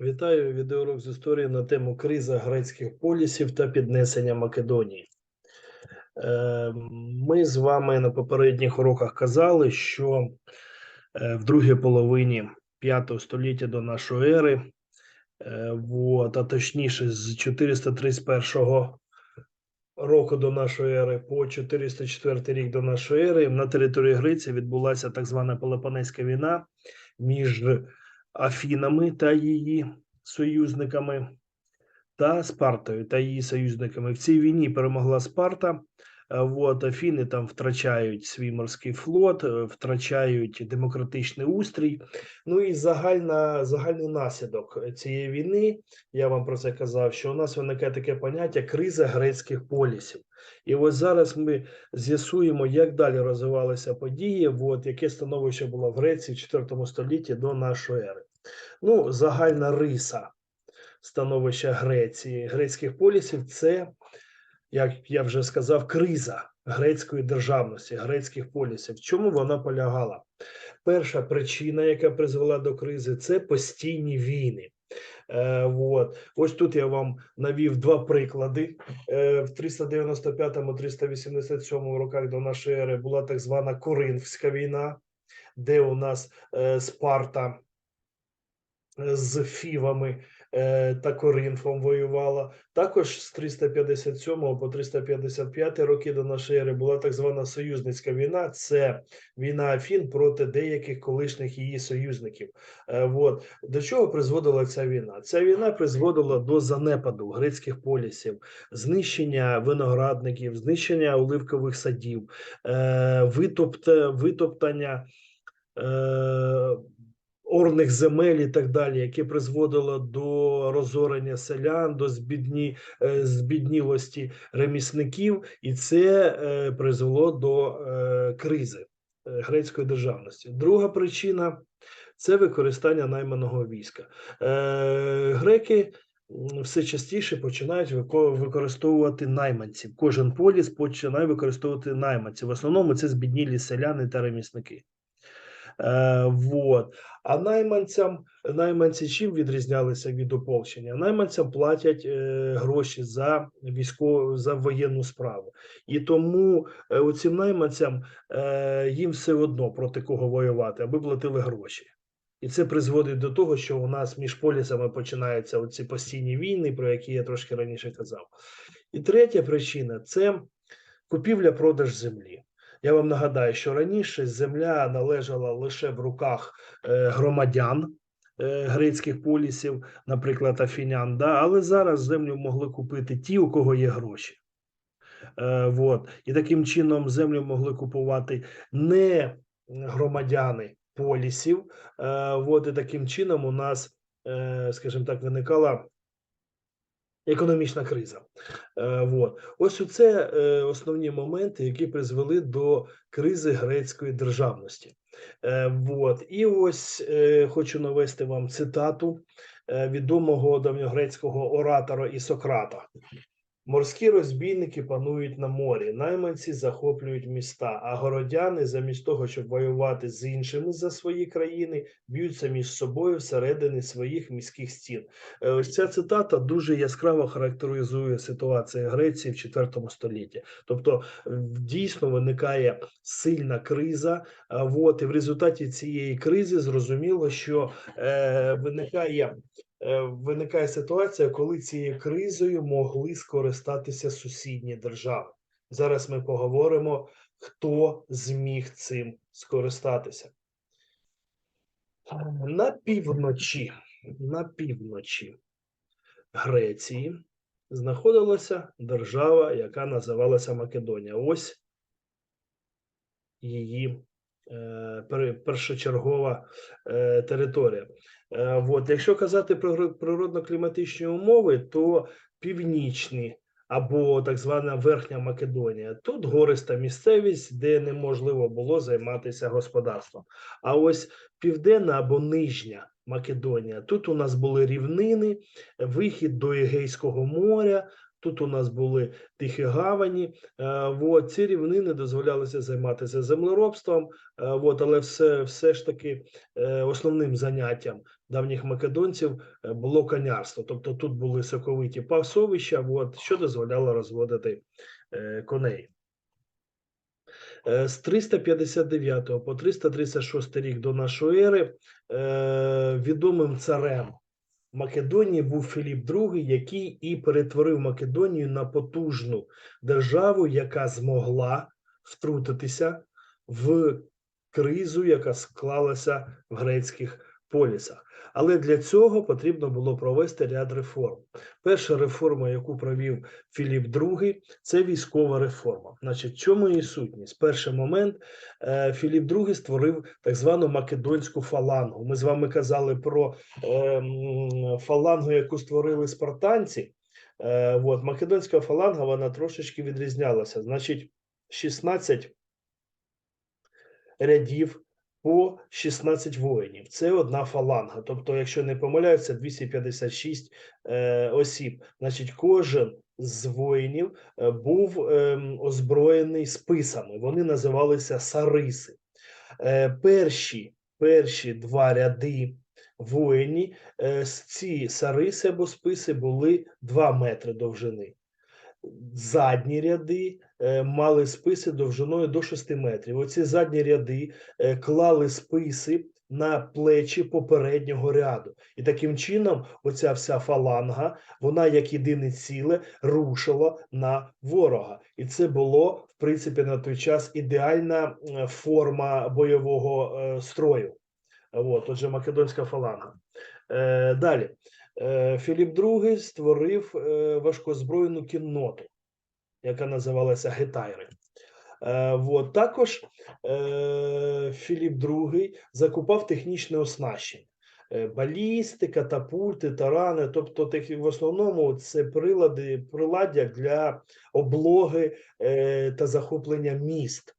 Вітаю відеоурок з історії на тему криза грецьких полісів та піднесення Македонії. Е, Ми з вами на попередніх уроках казали, що е, в другій половині 5 століття до нашої ери, е, вот, а точніше з 431 року до нашої ери по 404 рік до нашої ери на території Греції відбулася так звана Пелопонеська війна між Афінами та її союзниками та Спартою та її союзниками. В цій війні перемогла Спарта. От Афіни там втрачають свій морський флот, е, втрачають демократичний устрій. Ну і загальна, загальний наслідок цієї війни. Я вам про це казав, що у нас виникає таке поняття криза грецьких полісів. І ось зараз ми з'ясуємо, як далі розвивалися події, от яке становище було в Греції в 4 столітті до нашої ери. Ну, загальна риса становища Греції, грецьких полісів це, як я вже сказав, криза грецької державності, грецьких полісів. В чому вона полягала? Перша причина, яка призвела до кризи, це постійні війни. Е, вот. Ось тут я вам навів два приклади. Е, в 395-387 роках до нашої ери була так звана Коринфська війна, де у нас е, Спарта з Фівами е, та Коринфом воювала. Також з 357 по 355 роки до нашої ери була так звана союзницька війна. Це війна Афін проти деяких колишніх її союзників. Е, Вот до чого призводила ця війна? Ця війна призводила до занепаду грецьких полісів, знищення виноградників, знищення оливкових садів, е, витопта, витоптання. Орних земель і так далі, яке призводило до розорення селян, до збідні, е, збіднілості ремісників, і це е, призвело до е, кризи грецької державності. Друга причина це використання найманого війська. Греки все частіше починають використовувати найманців. Кожен поліс починає використовувати найманців. В основному це збіднілі селяни та ремісники. Е, вот. А найманцям найманці чим відрізнялися від ополчення? Найманцям платять е, гроші за військову за воєнну справу, і тому е, оцим найманцям їм все одно проти кого воювати, аби платили гроші. І це призводить до того, що у нас між полісами починаються оці постійні війни, про які я трошки раніше казав. І третя причина це купівля-продаж землі. Я вам нагадаю, що раніше земля належала лише в руках е, громадян е, грецьких полісів, наприклад, афінян, да? але зараз землю могли купити ті, у кого є гроші. Е. І таким чином землю могли купувати не громадяни полісів. Е, і таким чином у нас, е, скажімо так, виникала економічна криза. От. Ось Ось це е, основні моменти, які призвели до кризи грецької державності. От. вот. І ось е, хочу навести вам цитату е, відомого давньогрецького оратора Ісократа. Морські розбійники панують на морі, найманці захоплюють міста, а городяни, замість того, щоб воювати з іншими за свої країни, б'ються між собою всередині своїх міських стін. Е, Ось ця цитата дуже яскраво характеризує ситуацію Греції в IV столітті. Тобто, е, дійсно виникає сильна криза. а Вот, і в результаті цієї кризи зрозуміло, що е, виникає е, виникає ситуація, коли цією кризою могли скористатися сусідні держави. Зараз ми поговоримо, хто зміг цим скористатися. На півночі, на півночі Греції знаходилася держава, яка називалася Македонія. Ось її е, першочергова е, територія. Е, Вот, якщо казати про природно-кліматичні умови, то північні або так звана Верхня Македонія. Тут гориста місцевість, де неможливо було займатися господарством. А ось південна або нижня Македонія. Тут у нас були рівнини, вихід до Егейського моря. Тут у нас були тихі гавані. Е, от, ці рівнини дозволялося займатися землеробством. Е, от, але все, все ж таки е, основним заняттям давніх македонців було конярство. Тобто тут були соковиті пасовища, от, що дозволяло розводити коней. З 359 по 336 рік до нашої ери відомим царем Македонії був Філіп II, який і перетворив Македонію на потужну державу, яка змогла втрутитися в кризу, яка склалася в грецьких полісах. Але для цього потрібно було провести ряд реформ. Перша реформа, яку провів Філіп II, це військова реформа. Значить, чому її сутність? Перший момент е, Філіп II створив так звану македонську фалангу. Ми з вами казали про е, фалангу, яку створили спартанці. Е, от, македонська фаланга вона трошечки відрізнялася. Значить, 16 рядів по 16 воїнів. Це одна фаланга. Тобто, якщо не помиляюся, 256 е, осіб. Значить, кожен з воїнів е, був ем, озброєний списами. Вони називалися сариси. Е, перші, перші два ряди воїнів, е, ці сариси або списи були 2 метри довжини. Задні ряди мали списи довжиною до 6 метрів. Оці задні ряди е, клали списи на плечі попереднього ряду. І таким чином, оця вся фаланга, вона як єдине ціле рушила на ворога. І це було, в принципі, на той час ідеальна е, форма бойового е, строю. От, отже, македонська фаланга. Е, далі. Е, Філіп II створив е, важкозбройну кінноту, яка називалася Гетайри. Е, от, також е, Філіп II закупав технічне оснащення. Е, Балісти, катапульти, тарани, тобто такі, в основному це прилади, приладдя для облоги та захоплення міст.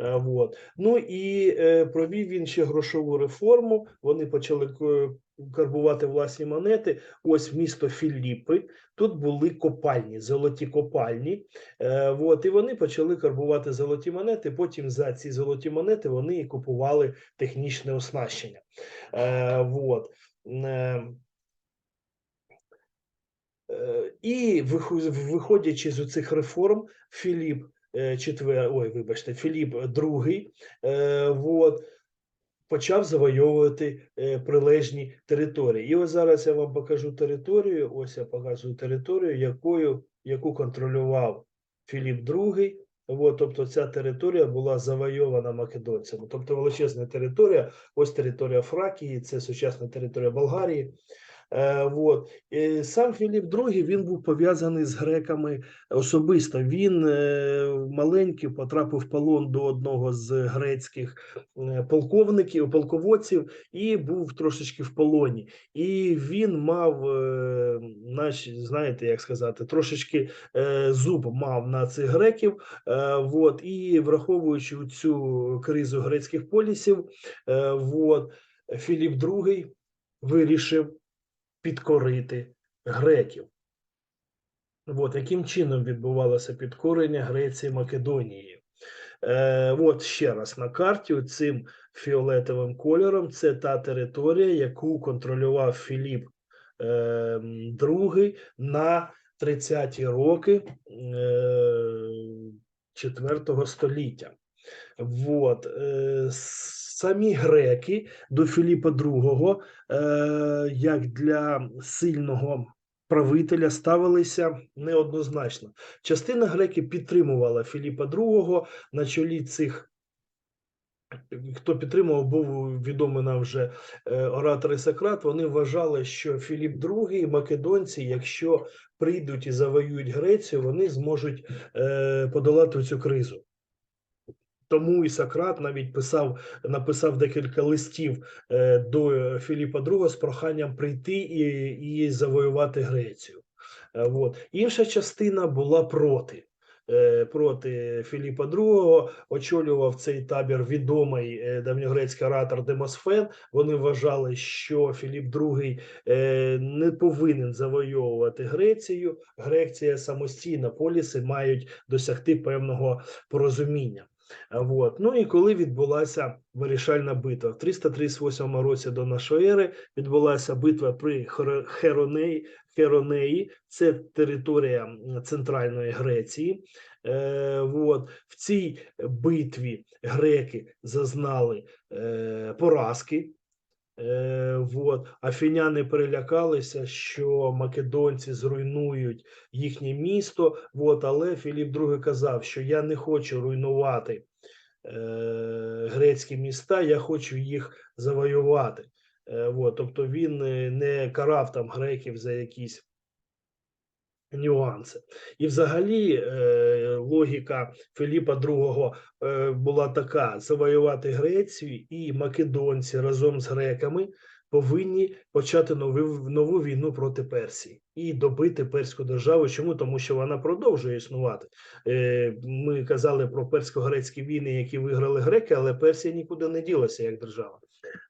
Е, Вот. Ну і е, провів він ще грошову реформу. Вони почали карбувати власні монети. Ось місто Філіппи. Тут були копальні, золоті копальні. Е, вот, і вони почали карбувати золоті монети. Потім за ці золоті монети вони і купували технічне оснащення. Е, І виходячи з цих реформ, Філіп четвер, ой, вибачте, Філіп II, е, вот, почав завойовувати е, прилежні території. І ось зараз я вам покажу територію. Ось я показую територію, якою, яку контролював Філіп II. От, тобто ця територія була завойована македонцями. Тобто величезна територія. Ось територія Фракії, це сучасна територія Болгарії. Е, вот. Сам Філіп II він був пов'язаний з греками особисто. Він е, маленький потрапив в полон до одного з грецьких е, полковників, полководців, і був трошечки в полоні. І він мав, наші, знаєте, як сказати, трошечки зуб мав на цих греків. Вот. І враховуючи цю кризу грецьких полісів, вот, Філіп II вирішив підкорити греків. От яким чином відбувалося підкорення Греції Македонії. Е, от ще раз на карті цим фіолетовим кольором це та територія, яку контролював Філіп II на 30-ті роки е, 4 століття. Вот. Е, самі греки до Філіпа II, е, як для сильного правителя, ставилися неоднозначно. Частина греків підтримувала Філіпа II на чолі цих. Хто підтримував, був відомий нам вже е, оратор і Сократ. Вони вважали, що Філіп II македонці, якщо прийдуть і завоюють Грецію, вони зможуть подолати цю кризу. Тому і Сократ навіть писав, написав декілька листів е, до Філіпа II з проханням прийти і, і завоювати Грецію. Е, от. Інша частина була проти. е, проти Філіпа II, очолював цей табір відомий давньогрецький оратор Демосфен. Вони вважали, що Філіп II не повинен завойовувати Грецію. Греція самостійна, поліси мають досягти певного порозуміння. Вот. Ну і коли відбулася вирішальна битва в 338 році до нашої ери, відбулася битва при Херонеї. Херонеї, це територія центральної Греції. Е, вот. В цій битві греки зазнали е, поразки. Е, вот. Афіняни перелякалися, що македонці зруйнують їхнє місто. От. Але Філіп II казав, що я не хочу руйнувати е, грецькі міста, я хочу їх завоювати. Е, от. Тобто він е, не карав там греків за якісь нюанси. І взагалі е, логіка Філіпа II е, була така: завоювати Грецію і македонці разом з греками повинні почати нову, нову війну проти Персії і добити перську державу. Чому? Тому що вона продовжує існувати. Е, ми казали про персько-грецькі війни, які виграли греки, але Персія нікуди не ділася як держава.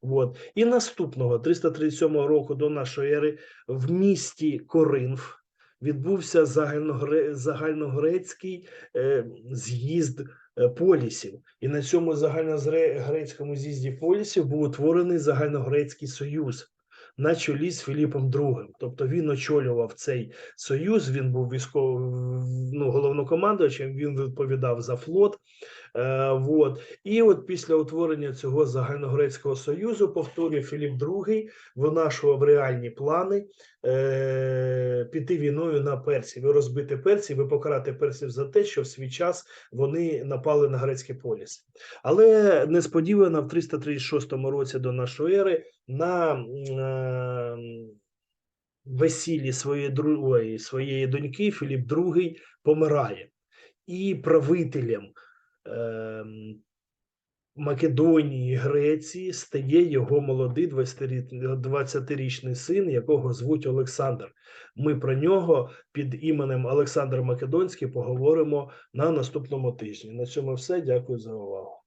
От. І наступного 337 року до нашої ери в місті Коринф відбувся загальногре- загальногрецький е, з'їзд е, полісів. І на цьому загальногрецькому з'їзді полісів був утворений загальногрецький союз на чолі з Філіпом II. Тобто він очолював цей союз. Він був військовим ну, головнокомандувачем. Він відповідав за флот. Е, вот. І от після утворення цього загальногрецького союзу, повторюю, Філіп II винашував реальні плани е, піти війною на Персів, розбити Персів, і покарати персів за те, що в свій час вони напали на грецький поліс. Але несподівано в 336 році до нашої ери на е, весіллі своєї другої своєї доньки Філіп II помирає, і правителем ем, Македонії, Греції стає його молодий 20-рі- 20-річний син, якого звуть Олександр. Ми про нього під іменем Олександр Македонський поговоримо на наступному тижні. На цьому все. Дякую за увагу.